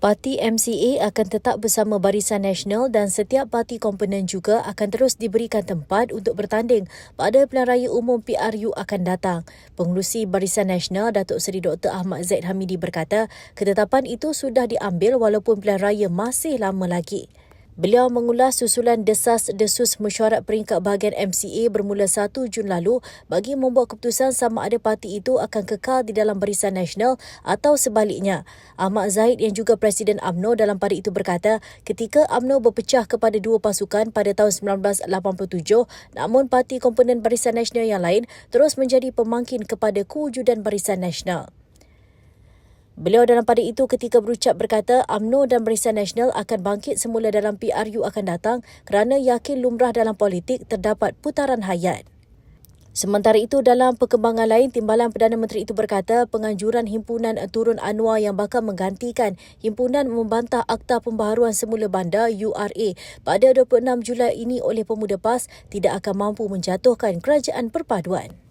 Parti MCA akan tetap bersama Barisan Nasional dan setiap parti komponen juga akan terus diberikan tempat untuk bertanding pada pilihan raya umum PRU akan datang. Pengurusi Barisan Nasional Datuk Seri Dr. Ahmad Zaid Hamidi berkata, ketetapan itu sudah diambil walaupun pilihan raya masih lama lagi. Beliau mengulas susulan desas-desus mesyuarat peringkat bahagian MCA bermula 1 Jun lalu bagi membuat keputusan sama ada parti itu akan kekal di dalam barisan nasional atau sebaliknya. Ahmad Zahid yang juga Presiden AMNO dalam pada itu berkata ketika AMNO berpecah kepada dua pasukan pada tahun 1987 namun parti komponen barisan nasional yang lain terus menjadi pemangkin kepada kewujudan barisan nasional. Beliau dalam pada itu ketika berucap berkata AMNO dan Barisan Nasional akan bangkit semula dalam PRU akan datang kerana yakin lumrah dalam politik terdapat putaran hayat. Sementara itu, dalam perkembangan lain, Timbalan Perdana Menteri itu berkata penganjuran Himpunan Turun Anwar yang bakal menggantikan Himpunan Membantah Akta Pembaharuan Semula Bandar URA pada 26 Julai ini oleh Pemuda PAS tidak akan mampu menjatuhkan kerajaan perpaduan.